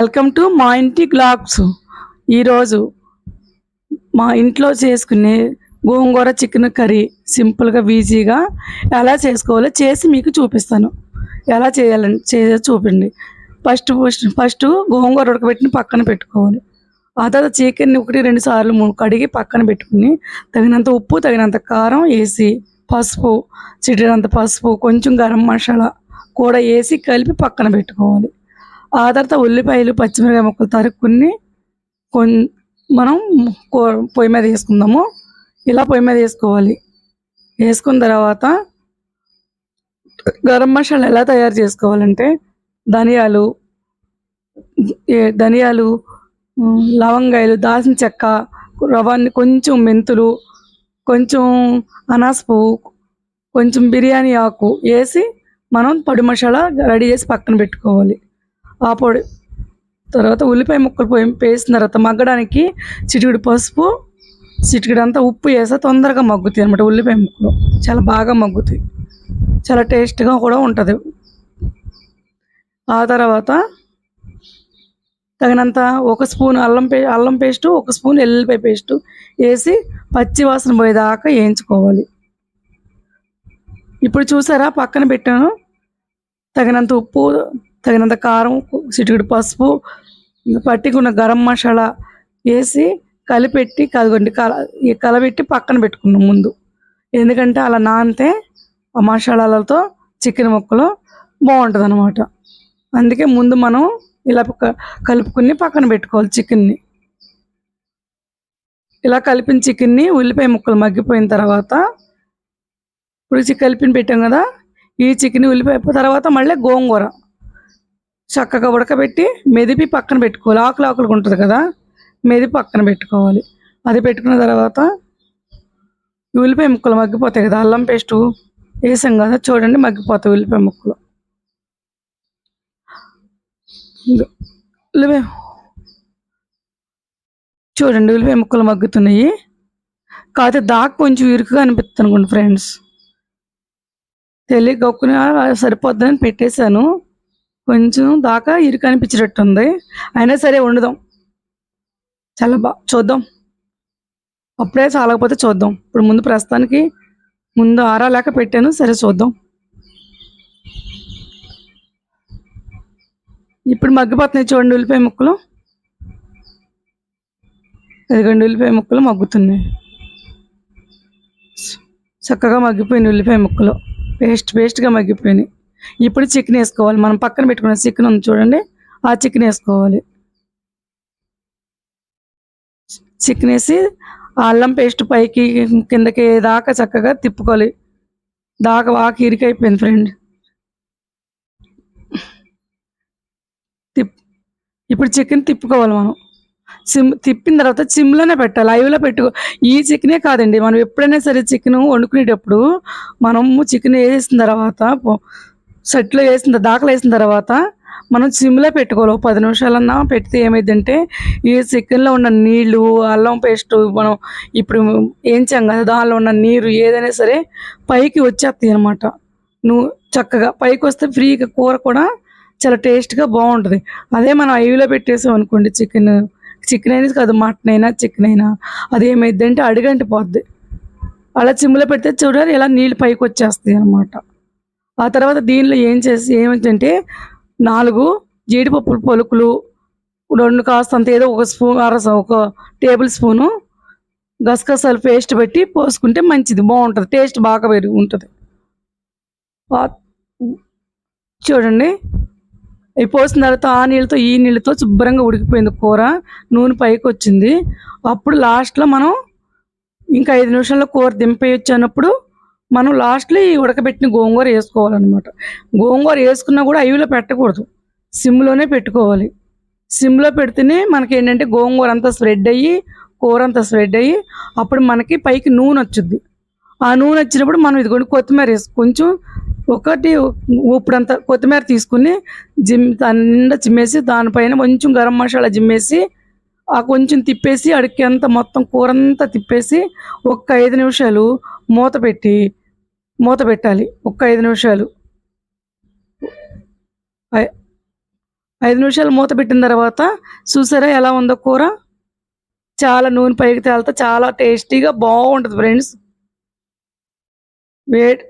Welcome to మా ఇంటి blogs ఈరోజు మా ఇంట్లో చేసుకునే గోంగూర చికెన్ కర్రీ సింపుల్గా ఈజీగా ఎలా చేసుకోవాలో చేసి మీకు చూపిస్తాను. ఎలా చేయాలని చే చూపండి. ఫస్ట్ ఫస్ట్ ఫస్ట్ గోంగూర ఉడకబెట్టిన పక్కన పెట్టుకోవాలి. ఆ తర్వాత చికెన్ ఒకటి రెండు సార్లు మూడు కడిగి పక్కన పెట్టుకుని తగినంత ఉప్పు తగినంత కారం వేసి పసుపు చిటినంత పసుపు కొంచెం గరం మసాలా కూడా వేసి కలిపి పక్కన పెట్టుకోవాలి. ఆ తర్వాత ఉల్లిపాయలు పచ్చిమిరపకాయ ముక్కలు తరుక్కుని కొన్ మనం పొయ్యి మీద వేసుకుందాము. ఇలా పొయ్యి మీద వేసుకోవాలి. వేసుకున్న తర్వాత గరం మసాలా ఎలా తయారు చేసుకోవాలంటే ధనియాలు ఏ- ధనియాలు లవంగాయలు దాల్చిన చెక్క రవాన్ని కొంచెం మెంతులు కొంచెం అనాస పువ్వు కొంచెం బిర్యానీ ఆకు వేసి మనం పొడి మసాలా రెడీ చేసి పక్కన పెట్టుకోవాలి. ఆ పొడి. తర్వాత ఉల్లిపాయ ముక్కలు పోయి వేసిన తర్వాత మగ్గడానికి చిటికిడి పసుపు చిటికిడి అంతా ఉప్పు వేస్తే తొందరగా మగ్గుతాయి అనమాట ఉల్లిపాయ ముక్కలు. చాలా బాగా మగ్గుతాయి. చాలా టేస్ట్గా కూడా ఉంటుంది. ఆ తర్వాత తగినంత ఒక స్పూన్ అల్లం పే అల్లం పేస్టు ఒక స్పూన్ ఎల్లిపాయ పేస్టు వేసి పచ్చి వాసన పోయేదాకా వేయించుకోవాలి. ఇప్పుడు చూసారా పక్కన పెట్టాను. తగినంత ఉప్పు తగినంత కారం చిటికెడు పసుపు పట్టుకున్న గరం మసాలా వేసి కలిపెట్టి కలగండి. కల ఈ కలబెట్టి పక్కన పెట్టుకున్నాం ముందు. ఎందుకంటే అలా నానితే ఆ మసాలాలతో చికెన్ ముక్కలు బాగుంటుంది అనమాట అందుకే ముందు మనం ఇలా కలుపుకుని పక్కన పెట్టుకోవాలి చికెన్ని. ఇలా కలిపిన చికెన్ని ఉల్లిపాయ ముక్కలు మగ్గిపోయిన తర్వాత ఇప్పుడు కలిపిన పెట్టాం కదా ఈ చికెన్ ఉల్లిపాయ తర్వాత మళ్ళీ గోంగూర. చక్కగా ఉడకబెట్టి మెదిపి పక్కన పెట్టుకోవాలి. ఆకులు ఆకులుగా ఉంటుంది కదా మెదిపి పక్కన పెట్టుకోవాలి. అది పెట్టుకున్న తర్వాత ఉల్లిపాయ ముక్కలు మగ్గిపోతాయి కదా అల్లం పేస్టు వేసాం కదా చూడండి మగ్గిపోతాయి ఉల్లిపాయ ముక్కలు. ఉల్లిపాయ చూడండి ఉల్లిపాయ ముక్కలు మగ్గుతున్నాయి. కాకపోతే దాకా కొంచెం ఇరుకుగా అనిపిస్తుంది అనుకోండి ఫ్రెండ్స్. తెలియ గొక్కున సరిపోద్దని పెట్టేశాను. కొంచెం దాకా ఇరుకు ఉంది అయినా సరే వండుదాం. చాలా బా చూద్దాం. అప్పుడే చాలకపోతే చూద్దాం. ఇప్పుడు ముందు ప్రస్తుతానికి ముందు ఆరాలేక పెట్టాను. సరే చూద్దాం. ఇప్పుడు మగ్గిపోతున్నాయి చూడండి ఉల్లిపాయ ముక్కలు. ఇదిగోండి ఉల్లిపాయ ముక్కలు మగ్గుతున్నాయి. చక్కగా మగ్గిపోయినాయి ఉల్లిపాయ ముక్కలు. పేస్ట్ పేస్ట్గా మగ్గిపోయినాయి. ఇప్పుడు చికెన్ వేసుకోవాలి. మనం పక్కన పెట్టుకున్న చికెన్ ఉంది చూడండి. ఆ చికెన్ వేసుకోవాలి. చికెన్ వేసి అల్లం పేస్ట్ పైకి కిందకి దాకా చక్కగా తిప్పుకోవాలి. దాకా వాకి ఇరికైపోయింది ఫ్రెండ్ తిప్ ఇప్పుడు చికెన్ తిప్పుకోవాలి మనం. సిమ్ తిప్పిన తర్వాత సిమ్లోనే పెట్టాలి. లైవ్లో పెట్టుకో ఈ చికెనే కాదండి. మనం ఎప్పుడైనా సరే చికెన్ వండుకునేటప్పుడు మనము చికెన్ వేసిన తర్వాత సెట్లో వేసిన దాఖలు వేసిన తర్వాత మనం సిమ్లో పెట్టుకోవాలి. ఒక పది నిమిషాలన్నా పెడితే ఏమైందంటే ఈ చికెన్లో ఉన్న నీళ్ళు అల్లం పేస్ట్ మనం ఇప్పుడు ఏంచాం కదా దానిలో ఉన్న నీరు ఏదైనా సరే పైకి వచ్చేస్తాయి అనమాట నువ్వు చక్కగా పైకి వస్తే ఫ్రీగా కూర కూడా చాలా టేస్ట్గా బాగుంటుంది. అదే మనం ఐవిలో పెట్టేసాం అనుకోండి చికెన్ చికెన్ అయినా కాదు మటన్ అయినా చికెన్ అయినా అది ఏమైందంటే అడిగంటి పోద్ది అలా చిమ్ములో పెడితే చూడాలి ఇలా నీళ్ళు పైకి వచ్చేస్తాయి అనమాట ఆ తర్వాత దీనిలో ఏం చేసి ఏమిటంటే నాలుగు జీడిపప్పు పలుకులు రెండు కాస్తంత ఏదో ఒక స్పూన్ అర ఒక టేబుల్ స్పూను గసగసాలు పేస్ట్ పెట్టి పోసుకుంటే మంచిది బాగుంటుంది టేస్ట్ బాగా పెరుగు ఉంటుంది. చూడండి. అవి పోసిన తర్వాత ఆ నీళ్ళతో ఈ నీళ్ళతో శుభ్రంగా ఉడికిపోయింది కూర నూనె పైకి వచ్చింది అప్పుడు లాస్ట్లో మనం ఇంకా ఐదు నిమిషాల్లో కూర దింపేయచ్చు అన్నప్పుడు మనం లాస్ట్లో ఈ ఉడకబెట్టిన గోంగూర వేసుకోవాలన్నమాట. గోంగూర వేసుకున్నా కూడా అవిలో పెట్టకూడదు. సిమ్లోనే పెట్టుకోవాలి. సిమ్లో పెడితేనే మనకి ఏంటంటే గోంగూర అంతా స్ప్రెడ్ అయ్యి కూర అంతా స్ప్రెడ్ అయ్యి అప్పుడు మనకి పైకి నూనె వచ్చుద్ది. ఆ నూనె వచ్చినప్పుడు మనం ఇదిగోండి కొత్తిమీర వేసు కొంచెం ఒకటి ఉప్పుడంత కొత్తిమీర తీసుకుని జిమ్ దాని నిండా చిమ్మేసి దానిపైన కొంచెం గరం మసాలా జిమ్మేసి ఆ కొంచెం తిప్పేసి అడికి అంతా మొత్తం కూర అంతా తిప్పేసి ఒక్క ఐదు నిమిషాలు మూత పెట్టి మూత పెట్టాలి. ఒక్క ఐదు నిమిషాలు. ఐ- ఐదు నిమిషాలు మూత పెట్టిన తర్వాత చూసారా ఎలా ఉందో కూర? చాలా నూనె పైకి తేలితే చాలా టేస్టీగా బాగుంటుంది ఫ్రెండ్స్. వేడి